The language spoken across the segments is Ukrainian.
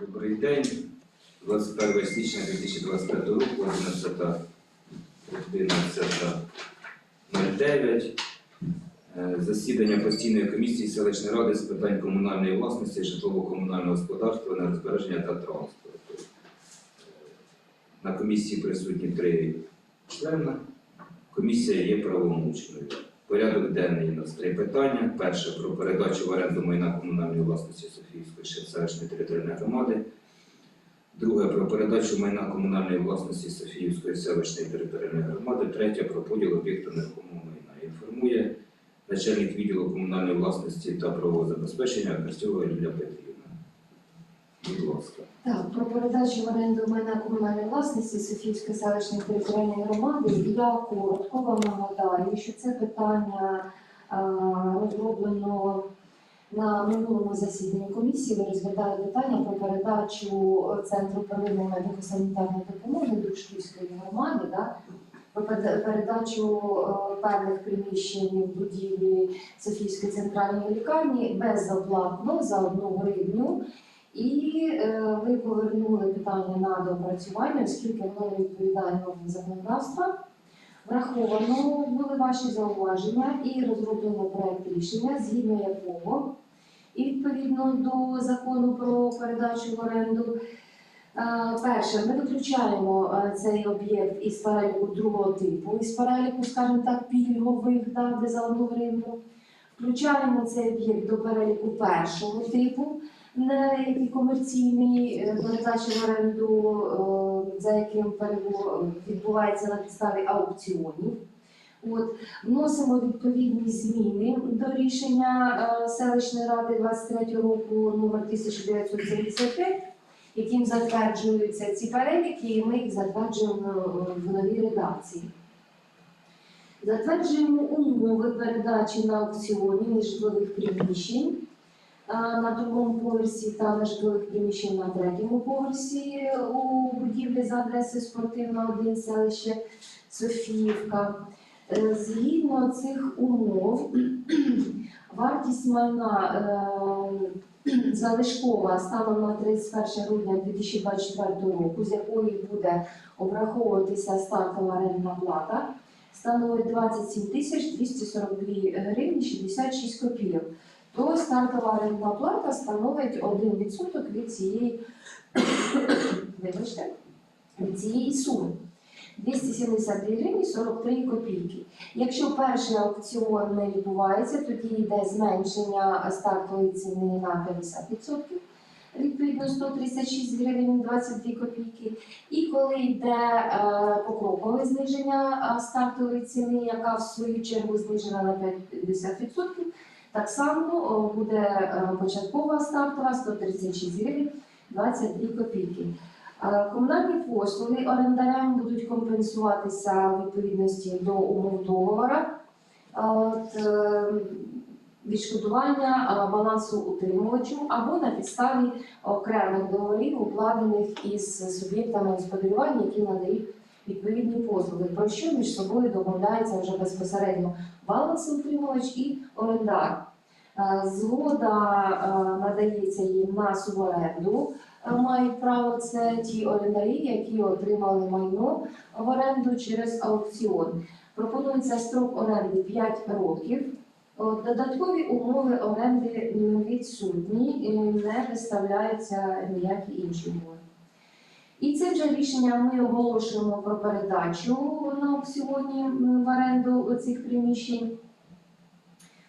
Добрий день. 21 січня 2025 року, 11.09. Е, Засідання постійної комісії селищної ради з питань комунальної власності, житлово-комунального господарства, нерозбереження та транспорту. Е, На комісії присутні три члени. Комісія є правомочною. Порядок денний у нас три питання. Перше про передачу в оренду майна комунальної власності Софіївської селищної територіальної громади. Друге про передачу майна комунальної власності Софіївської селищної територіальної громади. Третє про поділ об'єкту нерухомого майна. Інформує начальник відділу комунальної власності та правового забезпечення Костюва Лілія Петрівна. Так, про передачу в оренду майна комунальної власності Софійської селищної територіальної громади я коротко вам нагадаю, що це питання розроблено на минулому засіданні комісії. Ви розглядали питання про передачу центру первинної медико-санітарної допомоги Дружківської громади. Да? Про передачу е, певних приміщень в будівлі Софійської центральної лікарні безоплатно за одну гривню. І е, ви повернули питання на доопрацювання, оскільки воно не відповідає нормам законодавства. Враховано були ваші зауваження і розроблено проект рішення, згідно якого і відповідно до закону про передачу в оренду. е, Перше, ми виключаємо е, цей об'єкт із переліку другого типу, із переліку, скажімо так, пільгових, да, де за одну гривню. Включаємо цей об'єкт до переліку першого типу, на який комерційний е, передачі в оренду, е, за яким відбувається на підставі аукціонів. От, вносимо відповідні зміни до рішення е, селищної ради 23 року номер 1975, яким затверджуються ці переліки, і ми їх затверджуємо в новій редакції. Затверджуємо умови передачі на аукціоні нежитлових приміщень на другому поверсі та на житлових приміщень на третьому поверсі у будівлі за адресою спортивна 1 селище Софіївка. Е, Згідно цих умов, вартість майна е, залишкова станом на 31 грудня 2024 року, з якої буде обраховуватися стартова орендна плата, становить 27 тисяч 242 гривні 66 копійок то стартова орендна плата становить 1% від цієї, вибачте, від цієї суми. 272 гривні 43 копійки. Якщо перший аукціон не відбувається, тоді йде зменшення стартової ціни на 50%, відповідно 136 гривень 22 копійки. І коли йде е, покрокове зниження е, стартової ціни, яка в свою чергу знижена на 50%, так само буде е, початкова стартова 136 гривень 22 копійки. Е, Комунальні послуги орендарям будуть компенсуватися у відповідності до умов договора. Е, відшкодування балансу утримувачу або на підставі окремих договорів, укладених із суб'єктами господарювання, які надають відповідні послуги, про що між собою домовляється вже безпосередньо балансоутримувач і орендар. Е, Згода е, надається їм на суборенду. Е, Мають право це ті орендарі, які отримали майно в оренду через аукціон. Пропонується строк оренди 5 років. Додаткові умови оренди відсутні, і не виставляються ніякі інші умови. І це вже рішення ми оголошуємо про передачу на сьогодні в оренду цих приміщень.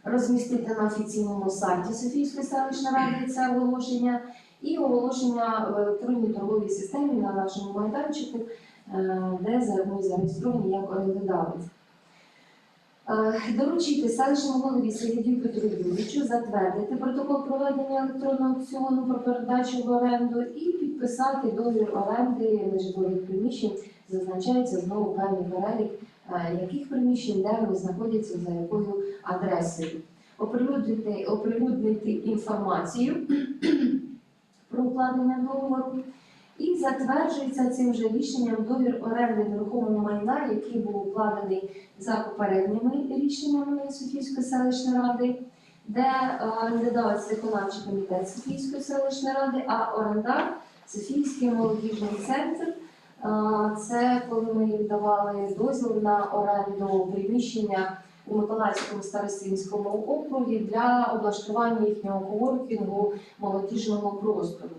Розмістити на офіційному сайті Софійської селищної ради це оголошення і оголошення в електронній торговій системі на нашому майданчику, е, де ми зареєстровані як орендодавець. Е, Доручити селищному голові Сергію Петру Юрійовичу затвердити протокол проведення електронного аукціону про передачу в оренду і підписати договір оренди нежитлових приміщень. Зазначається знову певний перелік, е, яких приміщень, де вони знаходяться, за якою адресою. Оприлюднити, оприлюднити інформацію про укладення договору. І затверджується цим же рішенням договір оренди нерухомого майна, який був укладений за попередніми рішеннями Софійської селищної ради, де е, орендодавець виконавчий комітет Софійської селищної ради, а орендар Софійський молодіжний центр. Це коли ми їм давали дозвіл на оренду приміщення у Миколаївському старостинському округі для облаштування їхнього коворкінгу молодіжного простору.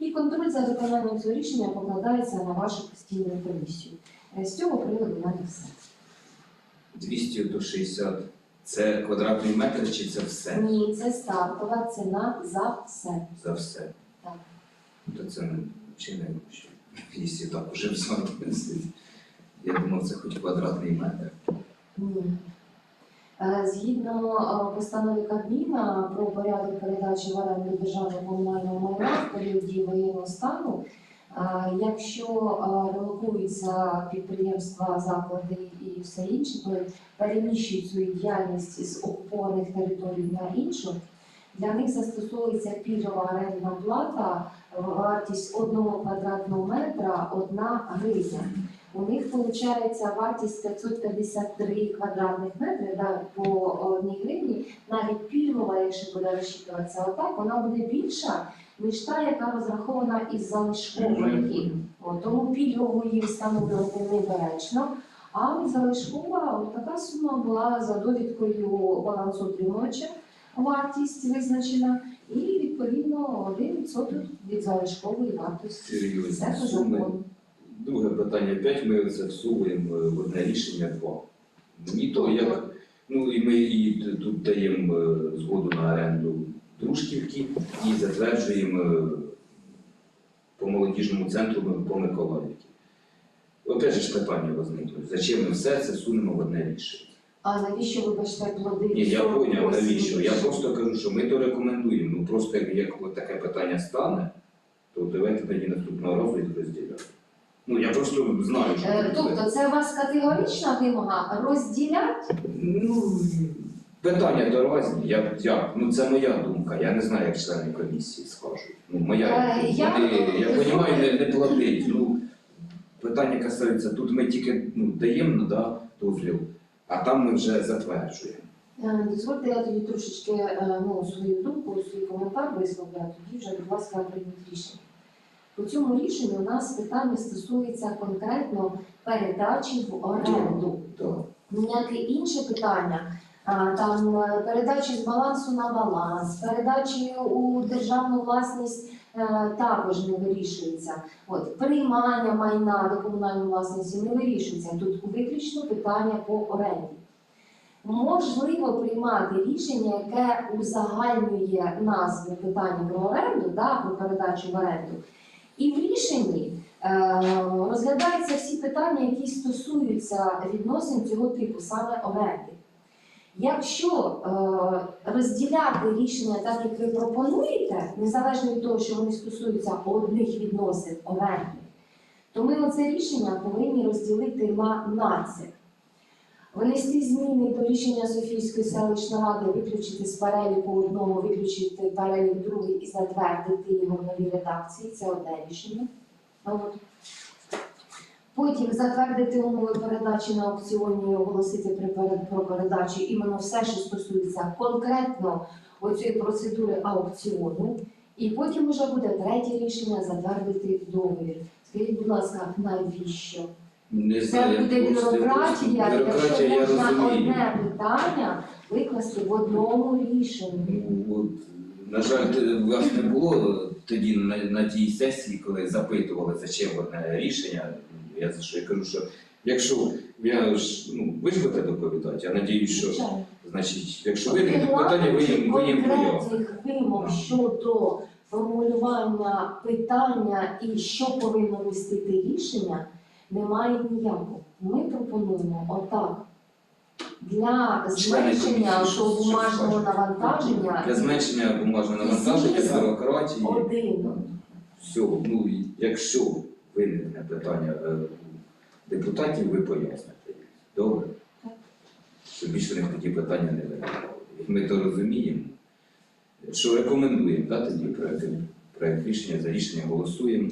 І контроль за виконанням цього рішення покладається на вашу постійну комісію. Е, З цього приводу в мене все. 200 до 60 це квадратний метр чи це все? Ні, це стартова ціна за все. За все. Так. То це не чи не ще. Якщо так уже все винесли. Я думав, це хоч квадратний метр. Ні. Е, Згідно е, постанови Кабміна про порядок передачі в оренду державного комунального майна в період дії воєнного стану, е, якщо релокуються підприємства, заклади і все інше, то переміщують свою діяльність з окупованих територій на іншу, для них застосовується пільгова орендна плата, вартість одного квадратного метра одна гривня. У них виходить вартість 553 квадратних метри да, по одній гривні. Навіть пільгова, якщо буде розчитуватися отак, вона буде більша, ніж та, яка розрахована із залишкової. Тому пільгову її встановлювати недоречно. А залишкова от така сума була за довідкою балансоутримувача, вартість визначена, і відповідно 1% від залишкової вартості. Це закону. Друге питання 5 ми це всовуємо в одне рішення 2. Мені то як, ну і ми і тут даємо е, згоду на оренду дружківки і затверджуємо е, по молодіжному центру по Миколаївці. Же ж питання возникнуть. Зачем ми все це сунемо в одне рішення? А навіщо вибачте плоди? Ні, я 48 поняв, навіщо. Я просто кажу, що ми то рекомендуємо. Ну просто як, як таке питання стане, то давайте тоді наступного разу їх розділяти. Ну я просто знаю, що Е. Тобто це у вас категорична вимога розділяти? Ну, питання то різні. Я, я, ну, це моя думка. Я не знаю, як члени комісії скажуть. Ну, моя. Е, я- Вони, я розумію, не, не платить. Ну, питання касається, тут ми тільки ну, даємо да, дозвіл, а там ми вже затверджуємо. Е, Дозвольте, я тоді трошечки е, ну, свою думку, свій коментар висловлю, а тоді вже, будь ласка, прийміть рішення. По цьому рішенню у нас питання стосується конкретно передачі в оренду. Ніяке інше питання, там е, передачі з балансу на баланс, передачі у державну власність е, також не вирішується. От приймання майна до комунальної власності не вирішується. Тут виключно питання по оренді. Можливо приймати рішення, яке узагальнює назву питання про оренду, да, про передачу в оренду. І в рішенні е, розглядаються всі питання, які стосуються відносин цього типу, саме оренди. Якщо е, розділяти рішення так, як ви пропонуєте, незалежно від того, що вони стосуються одних відносин оренди, то ми оце рішення повинні розділити на нацик. Внести зміни до рішення Софійської селищної ради, виключити з переліку одного, виключити перелік другий і затвердити його в новій редакції. Це одне рішення. От. Потім затвердити умови передачі на аукціоні і оголосити про передачу іменно все, що стосується конкретно оцієї процедури аукціону. І потім вже буде третє рішення затвердити договір. Скажіть, будь ласка, навіщо? Не Це знаю, буде просто- бюрократія, Бюрократія, я можна розумію. одне питання викласти в одному рішенні. Ну, от, на жаль, т- вас не було тоді на, на тій сесії, коли запитували, зачем одне рішення. Я за що я кажу, що якщо я ж, ну, ви ж будете доповідати, я надіюсь, що Звичайно. значить, якщо виникне питання, ви їм ви їм поясните. конкретних вимог щодо формулювання питання і що повинно містити рішення, немає ніякого. Ми пропонуємо отак. Для зменшення бумажного навантаження Для зменшення бумажного навантаження, бюрократії. один. Все, ну якщо виникне питання е, депутатів, ви поясните. Добре? Щоб більше них тоді питання не виникало. Ми то розуміємо. Що рекомендуємо, да, тоді проект рішення, за рішення голосуємо.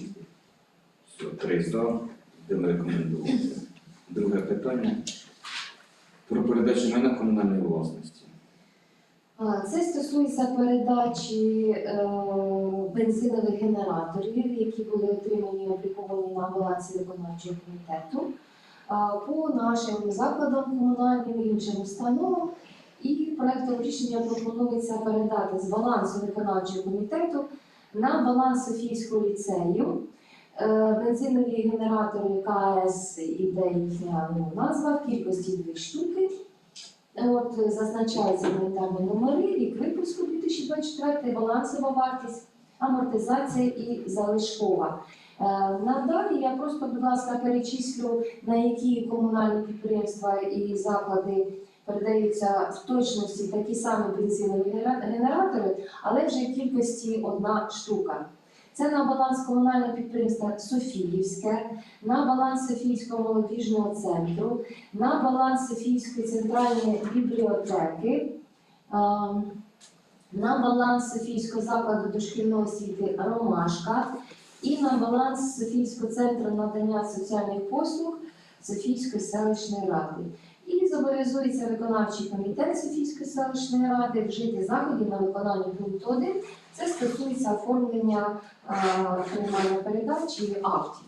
Все, три за, будемо рекомендувати. Друге питання про передачу майна комунальної власності. Це стосується передачі е, бензинових генераторів, які були отримані і обліковані на балансі виконавчого комітету а, по нашим закладам комунальним і іншим установам. І проектом рішення пропонується передати з балансу виконавчого комітету на баланс Софійського ліцею. Е, Бензинові генератори КАЕС іде їхня ну, назва в кількості дві штуки. От е, зазначаються інвентарні номери, рік випуску 2024, балансова вартість, амортизація і залишкова. Е, Надалі я просто, будь ласка, перечислю, на які комунальні підприємства і заклади передаються в точності такі самі бензинові генератори, але вже в кількості одна штука. Це на баланс комунального підприємства Софіївське, на баланс Софійського молодіжного центру, на баланс Софійської центральної бібліотеки, на баланс Софійського закладу дошкільної освіти Ромашка і на баланс Софійського центру надання соціальних послуг Софійської селищної ради. І зобов'язується виконавчий комітет Софійської селищної ради вжити заходів на виконання пункту 1. Це стосується оформлення приймання передачі і актів.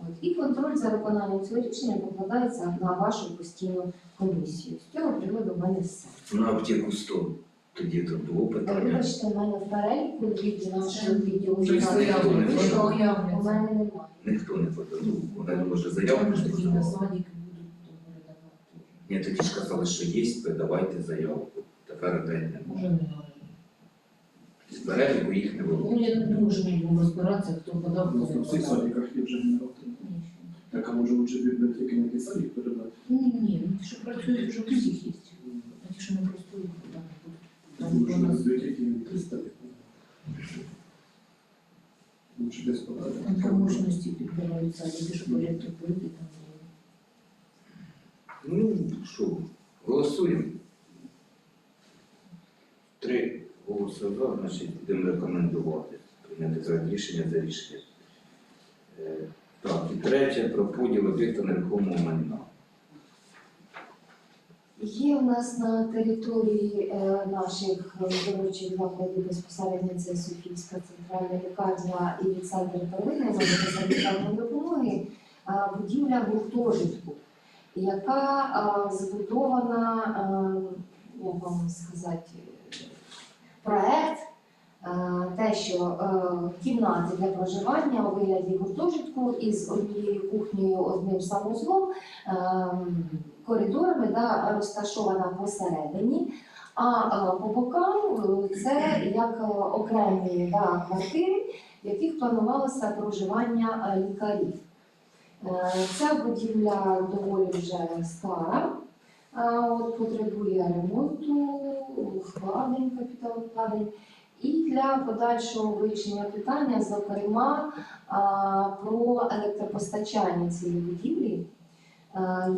От. І контроль за виконанням цього рішення покладається на вашу постійну комісію. З цього приводу в мене все. На аптеку 100 тоді тут було питання. Вибачте, в мене в переліку від нашого відділу Тобто ніхто не подав? у мене немає. Ніхто не подав. Вона може подавала. Ні, тоді ж казали, що є, давайте заявку. Тепер день немає. Може, не знаю. З переліку їх не було. Ну, я не думаю, що розбиратися, хто подав, хто Ну, не в подав. садиках є вже генератор. Так, а може лучше бібліотеки на який садик передати? Ні, ні, ті, що працюють, вже у всіх є. А ті, що не працюють, куди не Тому будуть. що Там на у нас не. Лучше десь подати. там по мощності підбираються, ті, що поряд топити, там. Ну, що, голосуємо. Три голоси за, значить, будемо рекомендувати прийняти рішення за рішення. Е, Так, і третє про поділ об'єкта нерухомого майна. Є у нас на території е, наших виборчих закладів безпосередньо це Софійська центральна лікарня і центр первинної санітарної допомоги будівля гуртожитку, яка збудована, як вам сказати, проект. Те, що кімнати для проживання у вигляді гуртожитку із однією кухнею, одним санузлом, коридорами да, розташована посередині, а по бокам е, це як е, окремі да, квартири, в яких планувалося проживання е, лікарів. Е, Ця будівля доволі вже стара, от, потребує ремонту, вкладень, капіталовкладень. І для подальшого вирішення питання, зокрема, про електропостачання цієї будівлі.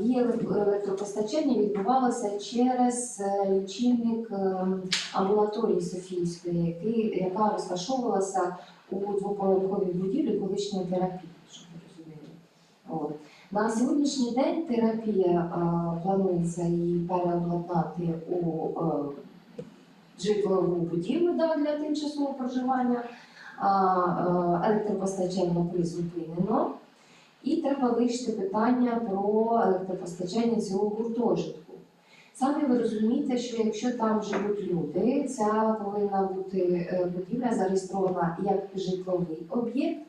Є електропостачання відбувалося через е, лічильник е, амбулаторії Софійської, яка розташовувалася у двоповерховій будівлі колишньої терапії. На сьогоднішній день терапія е, планується її переобладнати у е, житлову будівлю да, для тимчасового проживання, а е, електропостачання призупинено. І треба вирішити питання про електропостачання цього гуртожитку. Самі ви розумієте, що якщо там живуть люди, ця повинна бути будівля зареєстрована як житловий об'єкт,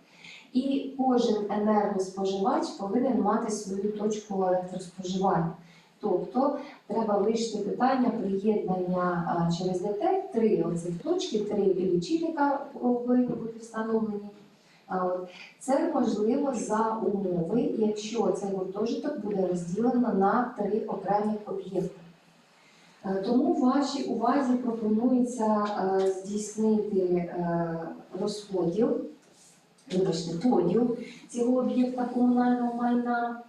і кожен енергоспоживач повинен мати свою точку електроспоживання. Тобто треба вирішити питання приєднання через ДТЕК, три оцих точки, три лічильника повинні бути встановлені. Це можливо за умови, якщо цей гуртожиток буде розділено на три окремі об'єкти. Е, Тому вашій увазі пропонується е, здійснити е, розподіл, вибачте, поділ цього об'єкта комунального майна.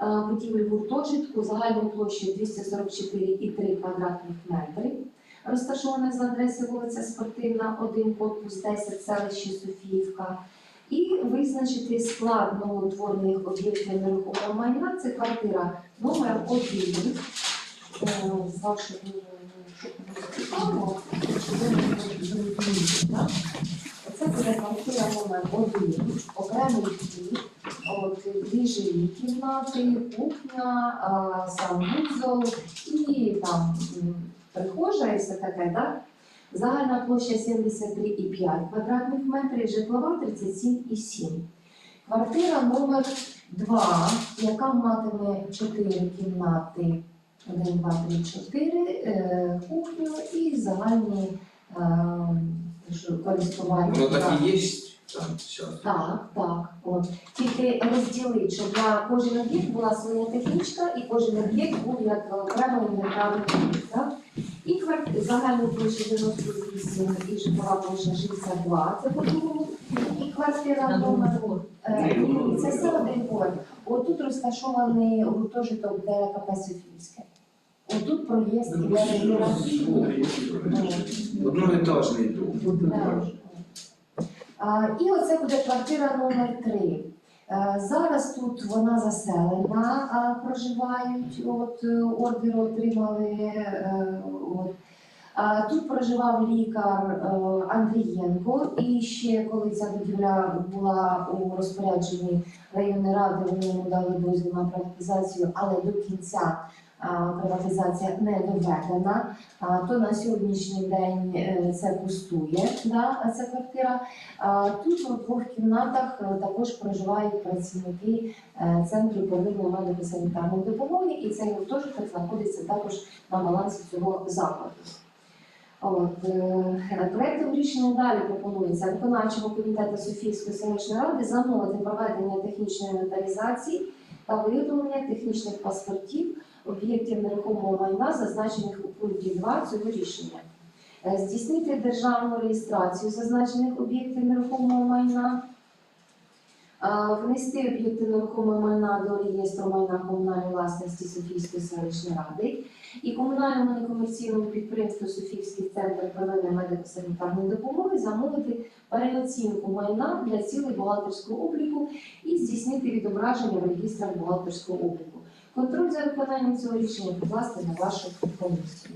Е, будівлі гуртожитку загальною площею 244,3 квадратних метри, розташоване за адресою вулиця Спортивна, 1, корпус 10, селище Софіївка, і визначити склад новоутворених об'єктів нерухомого майна. Це квартира номер 1, з вашого Це буде квартира номер один, окремий вхід, дві жилі кімнати, кухня, санвузол і там прихожа і все таке, так? Загальна площа 73,5 квадратних метрів, житлова 37,7. Квартира номер 2, яка матиме 4 кімнати, 1, 2, 3, 4, е, кухню і загальні е, що, користування. Воно так Так. і є там. Так, так. От. Тільки розділити, щоб для кожен об'єкт була своя технічка, і кожен об'єкт був як окремо інвентарний об'єкт. Так? І квартира загальна площа 98 і житлова площа 62, це по другому. І квартира на номер. Е, Це все один поверх. Отут розташований гуртожиток ДКП Софійське. Отут проїзд іде регулярний. Одноетажний дом. І оце буде квартира номер 3 Зараз тут вона заселена, проживають, от е, ордер отримали. е, От. Тут проживав лікар е, Андрієнко, і ще коли ця будівля була у розпорядженні районної ради, вони йому дали дозвіл на приватизацію, але до кінця приватизація не доведена. То на сьогоднішній день е, це пустує, да, ця квартира. Тут у двох кімнатах е, також проживають працівники е, центру первинної медико-санітарної допомоги, і цей гуртожиток знаходиться також на балансі цього закладу. От, проектом рішення далі пропонується виконавчому комітету Софійської селищної ради замовити проведення технічної інвентаризації та виготовлення технічних паспортів об'єктів нерухомого майна, зазначених у пункті 2 цього рішення. Е, Здійснити державну реєстрацію зазначених об'єктів нерухомого майна, е, внести об'єкти нерухомого майна до реєстру майна комунальної власності Софійської селищної ради і комунальному некомерційному підприємству Софійський центр первинної медико-санітарної допомоги замовити переоцінку майна для цілей бухгалтерського обліку і здійснити відображення в реєстрах бухгалтерського обліку. Контроль за виконанням цього рішення покласти на вашу комісію.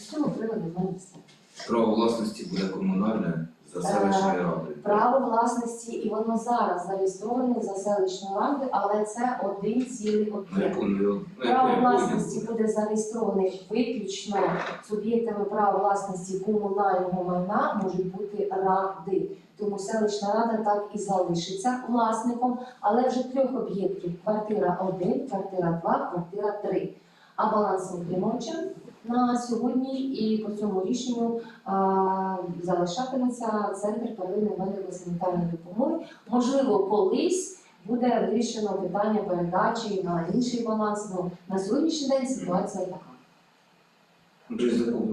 З цього приводу в мене все. Право власності буде комунальне радою. Право власності, і воно зараз зареєстроване за селищною радою, але це один цілий об'єкт. ну, Право власності буде зареєстрований виключно суб'єктами права власності комунального майна можуть бути ради. Тому селищна рада так і залишиться власником, але вже трьох об'єктів: квартира 1, квартира 2, квартира 3. А балансоутримувачем на сьогодні і по цьому рішенню а, залишатиметься центр первинної медико-санітарної допомоги. Можливо, колись буде вирішено питання передачі на інший баланс. Ну, на сьогоднішній день ситуація така.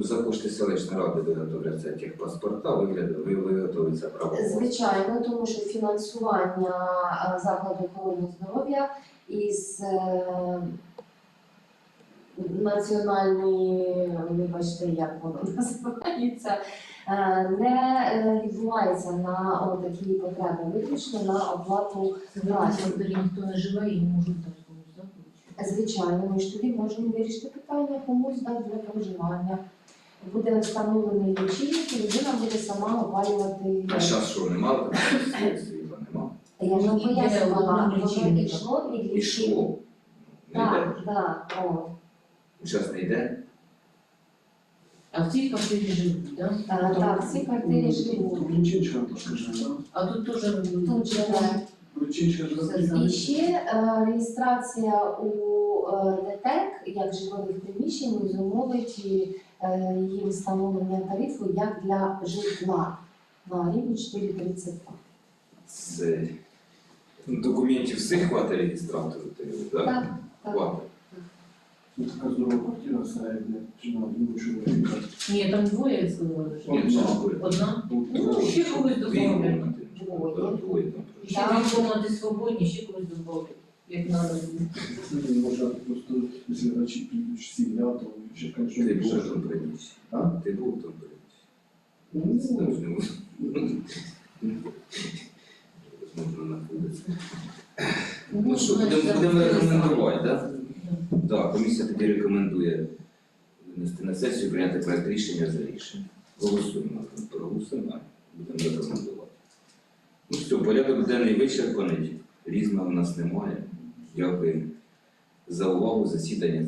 За- кошти селищної ради виготовляться тих паспорта, вигляд- ви- виготовиться право. Звичайно, тому що фінансування е, закладу охорони здоров'я із національної, вибачте, як воно називається, е, не е, відбувається на такі потреби, виключно на оплату праці. Ніхто не живе і не можуть дати комусь, так? Звичайно, ми ж тоді можемо вирішити питання комусь дати для проживання. Буде встановлений лічильник, і людина буде сама опалювати. А зараз що, нема такого світла, нема? Я ж вам пояснювала, воно йшло від лічильника. Ішло. Так, так, о. Зараз не йде. А в цій квартирі живуть, так? Е, Так, всі квартири живуть. Лічинчика трошки живе. А тут теж Тут живе. Лічинчика живе. І ще е, реєстрація у е, ДТЕК як житлових приміщень зумовить е, їм встановлення тарифу як для житла на рівні 4,32. З документів всіх хватить реєстратору, так? Так, так. Хватить. Ну, така здорова квартира середня, чи на одну чоловіка. Ні, там двоє сказали. що- Одна. Одна? Ну, Ну, ще когось Двоє. Двоє там. Ще дві комнати свободні, ще когось добавлять. Як треба. Це можна просто, речі підуть да, то ще, Ти був там приміщі. А? Ти був там приміщі. Ну, не можна. Можна знаходитися. Ну що, будемо будемо рекомендувати, так? Так, комісія тоді рекомендує винести на сесію, прийняти проект рішення за рішення. Голосуємо. Проголосуємо. Будемо рекомендувати. Ну все, порядок денний вичерпаний. Різного в нас немає. Дякую за увагу. Засідання.